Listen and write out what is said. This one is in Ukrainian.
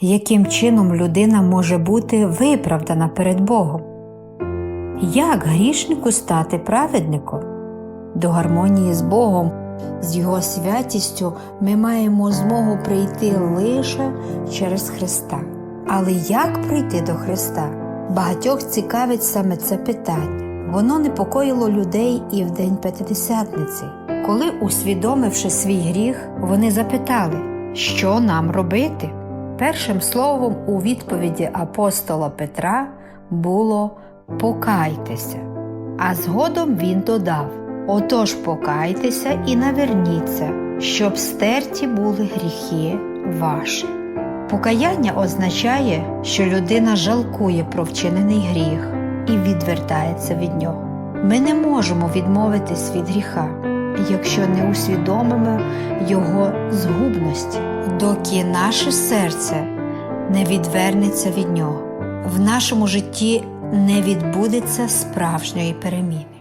яким чином людина може бути виправдана перед Богом? Як грішнику стати праведником? До гармонії з Богом, з Його святістю ми маємо змогу прийти лише через Христа. Але як прийти до Христа? Багатьох цікавить саме це питання. Воно непокоїло людей і в день П'ятидесятниці, коли, усвідомивши свій гріх, вони запитали, що нам робити. Першим словом у відповіді апостола Петра було покайтеся. А згодом він додав: Отож покайтеся і наверніться, щоб стерті були гріхи ваші. Покаяння означає, що людина жалкує про вчинений гріх і відвертається від нього. Ми не можемо відмовитись від гріха, якщо не усвідомимо його згубності, доки наше серце не відвернеться від нього. В нашому житті не відбудеться справжньої переміни.